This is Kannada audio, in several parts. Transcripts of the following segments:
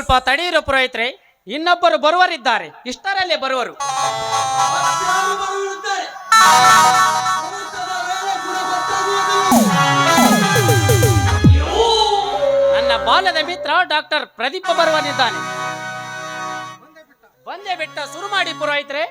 ಸ್ವಲ್ಪ ತಡೆಯಿರೋ ಪುರೋಹಿತ್ರೆ, ಇನ್ನೊಬ್ಬರು ಬರುವರಿದ್ದಾರೆ. ಇಷ್ಟರಲ್ಲೇ ಬರುವರು. ನನ್ನ ಬಾಲ್ಯದ ಮಿತ್ರ ಡಾಕ್ಟರ್ ಪ್ರದೀಪ ಬರುವನಿದ್ದಾನೆ. ಬಂದೇ ಬಿಟ್ಟ ಶುರು ಮಾಡಿ ಪುರೋಹಿತ್ರೆ.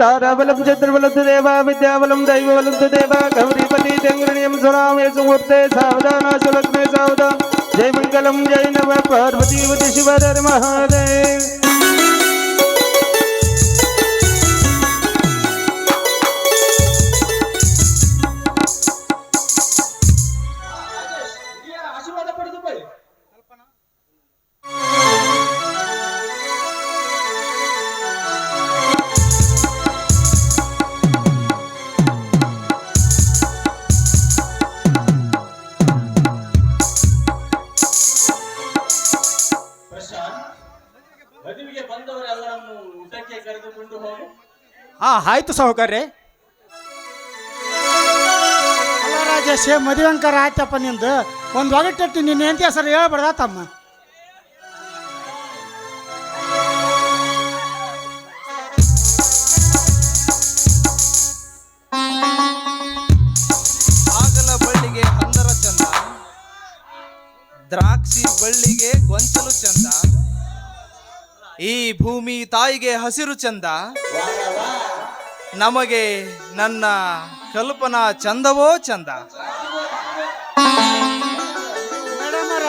తారాబలం చంద్రబలంతు దేవా విద్యాబలం దైవబలంతు దేవా గౌరీపతి చంద్రణీయం సురామేశమూర్తే సావధానా సులక్ష్మే సావధాన్ జయ మంగళం జయ నవ పార్వతీవతి శివధర్ మహాదేవ్ ಆಯ್ತು ಸಾಹುಕಾರ್ರೆ. ಅಲ್ಲ ರಾಜೇಶ್ ಮದುವೆಂಕರ ಆಯ್ತಪ್ಪ ನಿಂದು? ಒಂದು ಒಗಟ್ಟಿ ನಿನ್ನ ಹೆಂಡತಿ ಹೆಸರು ಹೇಳ್ಬಾರ್ದ ತಮ್ಮ? ಆಗಲ ಬಳ್ಳಿಗೆ ಹಂದರ ಚಂದ. ದ್ರಾಕ್ಷಿ ಬಳ್ಳಿಗೆ ಗೊಂಚಲು ಚಂದ. ಈ ಭೂಮಿ ತಾಯಿಗೆ ಹಸಿರು ಚಂದ. ನಮಗೆ ನನ್ನ ಕಲ್ಪನಾ ಚಂದವೋ ಚಂದ. ಮೇಡಮರ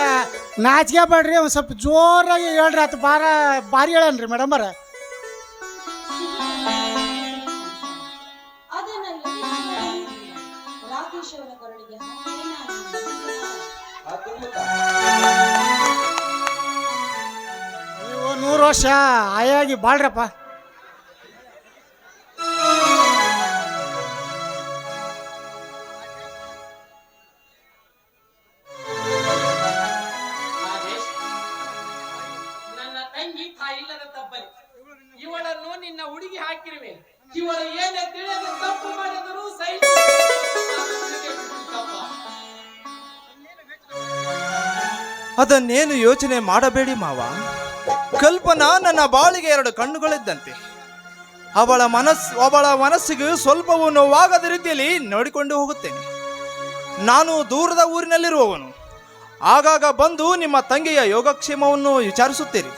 ನಾಚಿಕೆ ಬೇಡ್ರಿ ಒಂದು ಸ್ವಲ್ಪ ಜೋರಾಗಿ ಹೇಳ್ರಿ ಆತು ಬಾರ ಭಾರಿ ಹೇಳನ್ರಿ ಮೇಡಮರ ಅವರ. ನೀವು ನೂರು ವರ್ಷ ಆಯಾಗಿ ಬಾಳ್ರಪ್ಪ. ಅದನ್ನೇನು ಯೋಚನೆ ಮಾಡಬೇಡಿ ಮಾವ. ಕಲ್ಪನಾ ನನ್ನ ಬಾಳಿಗೆ ಎರಡು ಕಣ್ಣುಗಳಿದ್ದಂತೆ. ಅವಳ ಮನಸ್ಸು ಅವಳ ಮನಸ್ಸಿಗೆ ಸ್ವಲ್ಪವೂ ನೋವಾಗದ ರೀತಿಯಲ್ಲಿ ನೋಡಿಕೊಂಡು ಹೋಗುತ್ತೇನೆ. ನಾನು ದೂರದ ಊರಿನಲ್ಲಿರುವವನು. ಆಗಾಗ ಬಂದು ನಿಮ್ಮ ತಂಗಿಯ ಯೋಗಕ್ಷೇಮವನ್ನು ವಿಚಾರಿಸುತ್ತೀರಿ.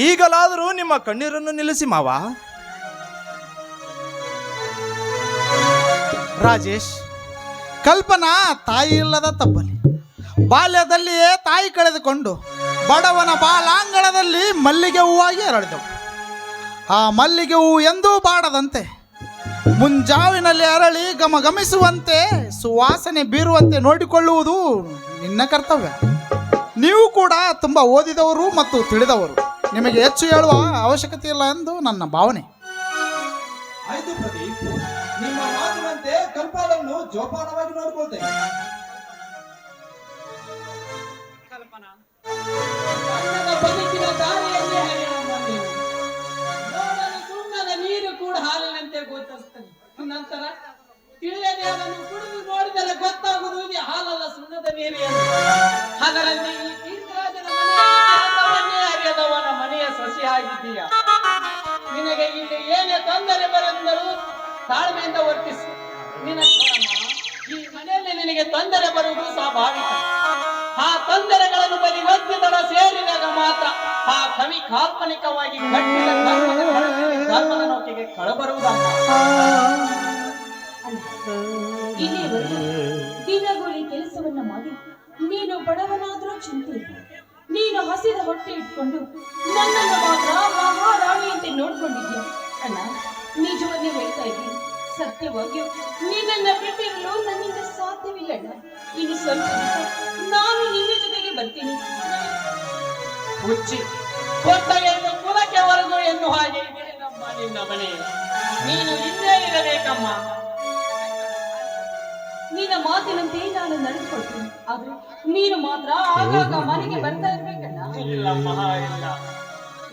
ಈಗಲಾದರೂ ನಿಮ್ಮ ಕಣ್ಣೀರನ್ನು ನಿಲ್ಲಿಸಿ ಮಾವ. ರಾಜೇಶ್, ಕಲ್ಪನಾ ತಾಯಿ ಇಲ್ಲದ ತಬ್ಬಲಿ. ಬಾಲ್ಯದಲ್ಲಿಯೇ ತಾಯಿ ಕಳೆದುಕೊಂಡು ಬಡವನ ಬಾಲಾಂಗಣದಲ್ಲಿ ಮಲ್ಲಿಗೆ ಹೂವಾಗಿ ಅರಳಿದವು. ಆ ಮಲ್ಲಿಗೆ ಹೂವು ಎಂದೂ ಬಾಡದಂತೆ. ಮುಂಜಾವಿನಲ್ಲಿ ಅರಳಿ ಗಮಗಮಿಸುವಂತೆ ಸುವಾಸನೆ ಬೀರುವಂತೆ ನೋಡಿಕೊಳ್ಳುವುದು ನಿನ್ನ ಕರ್ತವ್ಯ. ನೀವು ಕೂಡ ತುಂಬ ಓದಿದವರು ಮತ್ತು ತಿಳಿದವರು. ನಿಮಗೆ ಹೆಚ್ಚು ಹೇಳುವ ಅವಶ್ಯಕತೆ ಇಲ್ಲ ಎಂದು ನನ್ನ ಭಾವನೆ. ಆಯ್ತು ಪ್ರದೀಪ್, ನಿಮ್ಮ ಮಾತಿನಂತೆ ಕಲ್ಪಾಲನ್ನು ಜೋಪಾನವಾಗಿ ನೋಡ್ಕೊಳ್ತೇನೆ. ಬಣ್ಣದ ಬದುಕಿನ ದಾರಿಯಲ್ಲಿ ಹರಿಯಮ್ಮ ನೋಡಲು ಸುಣ್ಣದ ನೀರು ಕೂಡ ಹಾಲಿನಂತೆ ಗೋಚರಿಸ್ತದೆ. ನಂತರ ತಿಳಿಯದೆ ಅದನ್ನು ಕುಡಿದು ನೋಡಿದರೆ ಗೊತ್ತಾಗುವುದು ಹಾಲಲ್ಲ ಸುಣ್ಣದ ನೀರು ಅದರಲ್ಲಿ ಮನೆಯ ಹರಿಯದವನ ಮನೆಯ ಸಸಿ ನಿನಗೆ ಇಲ್ಲಿ ಏನೇ ತೊಂದರೆ ಬರೆಂದರೂ ತಾಳ್ಮೆಯಿಂದ ವರ್ತಿಸು. ನಿನ್ನ ಈ ಮನೆಯಲ್ಲಿ ನಿನಗೆ ತೊಂದರೆ ಬರುವುದು ಸ್ವಾಭಾವಿಕ. ಮಾತ್ರ. ಆ ಕವಿ ಕಾಲ್ಪನಿಕವಾಗಿ ಕಟ್ಟಿದ ಧರ್ಮದ ನೌಕೆಗೆ ಕಳಬರುವುದಲ್ಲ. ದಿನಗೂಲಿ ಕೆಲಸವನ್ನ ಮಾಡಿ ನೀನು ಬಡವನಾದ್ರೂ ಚಿಂತೆ. ನೀನು ಹಸಿದ ಹೊಟ್ಟೆ ಇಟ್ಕೊಂಡು ನನ್ನನ್ನು ಮಾತ್ರ ಮಹಾರಾಣಿಯಂತೆ ನೋಡ್ಕೊಂಡಿದ್ಯ ಅಣ್ಣ ನಿಜವನ್ನೇ ಹೇಳ್ತಾ ಇದ್ದೀನಿ. ಸತ್ಯವಾಗಿಯೂ ನೀನನ್ನ ಬಿಟ್ಟಿರಲು ನನ್ನಿಂದ ಸಾಧ್ಯವಿಲ್ಲ ಅಣ್ಣ ಇನ್ನು ಸ್ವಲ್ಪ ನಾನು ನಿನ್ನ ಜೊತೆಗೆ ಬರ್ತೀನಿ. ಹುಚ್ಚಿ. ಕೊಟ್ಟ ಹೆಣ್ಣು ಕುಲಕ್ಕೆ ಹೊರಗು ಎನ್ನು ಹಾಗೆ ನಮ್ಮ ನಿನ್ನ ಮನೆ. ನೀನು ಇಲ್ಲೇ ಇರಬೇಕಮ್ಮ. ನಿನ್ನ ಮಾತಿನಂತೆ ನಾನು ನಡೆದುಕೊಳ್ತೀನಿ. ಆದ್ರೆ ನೀನು ಮಾತ್ರ ಆಗಾಗ ಮನೆಗೆ ಬರ್ತಾ ಇರ್ಬೇಕಲ್ಲ? ಇಲ್ಲಮ್ಮ ಇಲ್ಲ.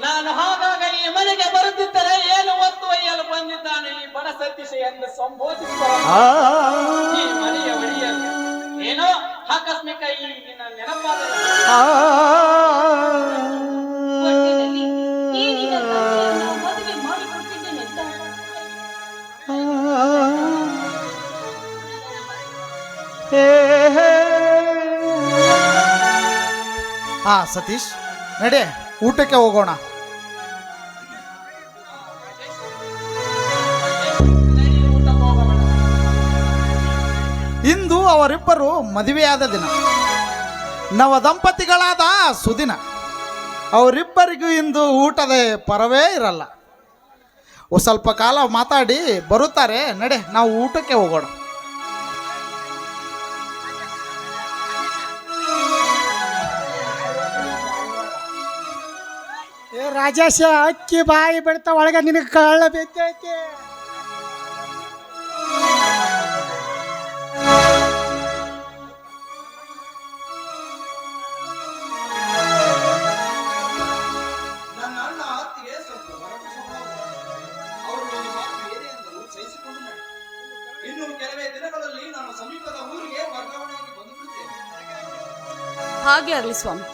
ನಾನು ಹಾಗಾಗ ಈ ಮನೆಗೆ ಬರುತ್ತಿದ್ದರೆ ಏನು ಒತ್ತು ಒಯ್ಯಲು ಬಂದಿದ್ದಾನೆ ಈ ಬಡ ಸತೀಶ ಎಂದು ಸಂಬೋಧಿಸುವ ಸತೀಶ್, ನಡೆ, ಊಟಕ್ಕೆ ಹೋಗೋಣ. ಇಂದು ಅವರಿಬ್ಬರು ಮದುವೆಯಾದ ದಿನ. ನವ ದಂಪತಿಗಳಾದ ಸುದಿನ. ಅವರಿಬ್ಬರಿಗೂ ಇಂದು ಊಟದ ಪರವೇ ಇರಲ್ಲ. ಸ್ವಲ್ಪ ಕಾಲ ಮಾತಾಡಿ ಬರುತ್ತಾರೆ. ನಡೆ, ನಾವು ಊಟಕ್ಕೆ ಹೋಗೋಣ. ರಾಜೇಶ ಅಕ್ಕಿ ಬಾಯಿ ಬಿಡ್ತಾ ಒಳಗೆ ನಿನಗೆ ಕಳ್ಳ ಬಿದ್ದೈತಿ ಹಾಗೆ ಆಗಲಿ ಸ್ವಾಮಿ.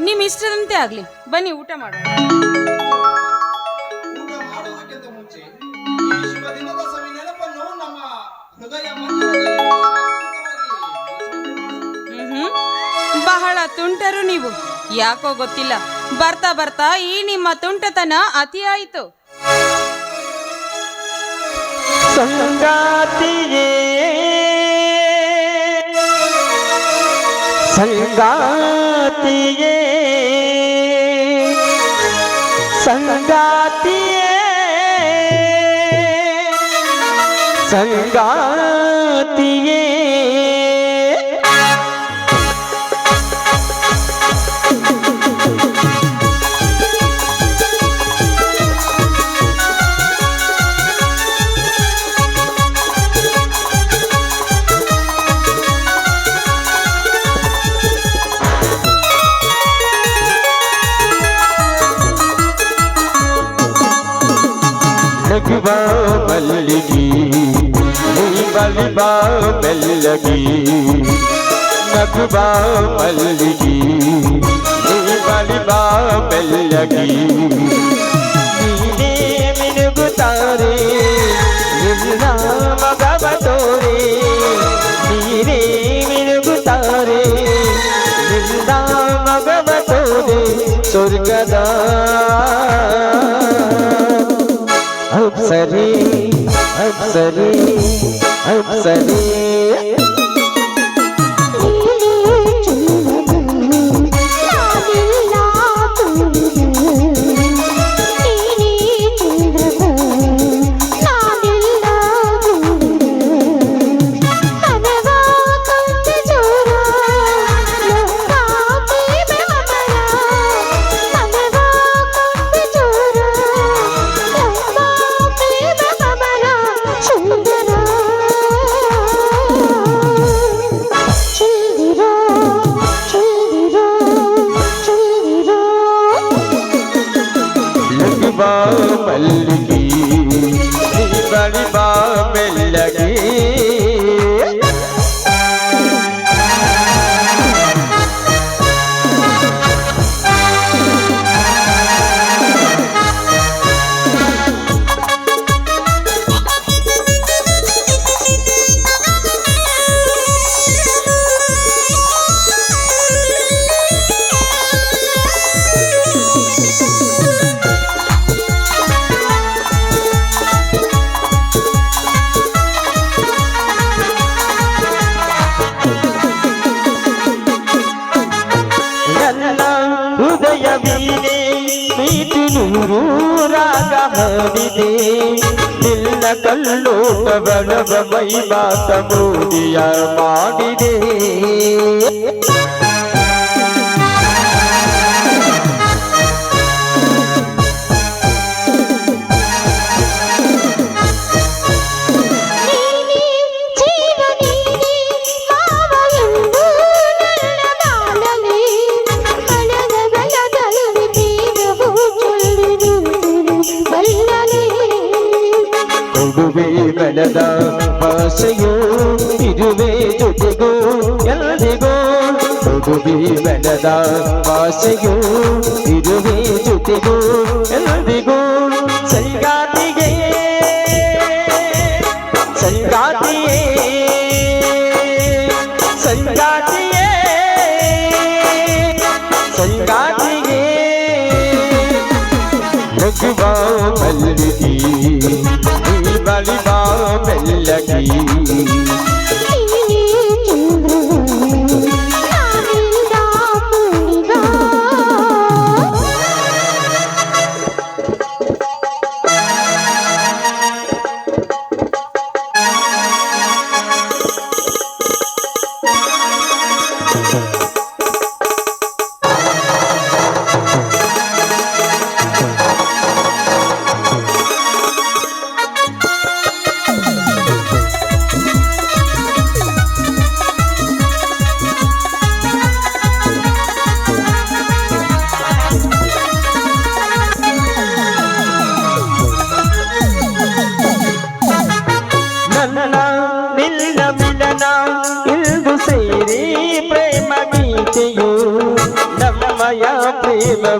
ನಿಮ್ ಇಷ್ಟದಂತೆ ಆಗ್ಲಿ. ಬನ್ನಿ ಊಟ ಮಾಡೋಣ. ಊಟ ಮಾಡುವುದಕ್ಕಿಂತ ಮುಂಚೆ ಈ ಶುಭ ದಿನದ ಸವಿ ನೆನಪನ್ನು ನಮ್ಮ ಹೃದಯ ಮಂದಿರದಲ್ಲಿ ಶಾಶ್ವತವಾಗಿ ಉಳಿಸಿಕೊಂಡಿದ್ದೇನೆ. ಹ್ಮ್. ಬಹಳ ತುಂಟರು ನೀವು. ಯಾಕೋ ಗೊತ್ತಿಲ್ಲ. ಬರ್ತಾ ಬರ್ತಾ ಈ ನಿಮ್ಮ ತುಂಟತನ ಅತಿಯಾಯಿತು ಸಂಗಾತಿಯೇ. ಸಂಗಾತಿಯೇ. ಸಂಗಾತಿಯೇ. ಸಂಗಾತಿಯೇ. देखबा बल्लगी बली बा बल्लगी नखबा बल्लगी बली बा बल्लगी तारे मगब तोरे धीरे मिर्ग तारे मगब तोरे स्वर्गदा अप्सरे अप्सरे अप्सरे ಹರಿದೆ ನಿನ್ನ ಕಲ್ಲೋಟ ಬಡವ ಮೈ ಮಾತ ಮೂಡಿಯ ಮಾಡಿದೆ. ಭಾಷೆಯೋ ಇರುವೆ ಜೊತೆಗೂ ಎಲ್ಲಿಗೋ ಕೊಡುವೆ ಬೆಳೆದ ಭಾಷೆಯೋ ಮೆಲ್ಲಗೆ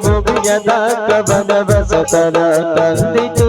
ಮುಗಿಯದ ಕವನ ಬಸತನ ತಂದಿತು.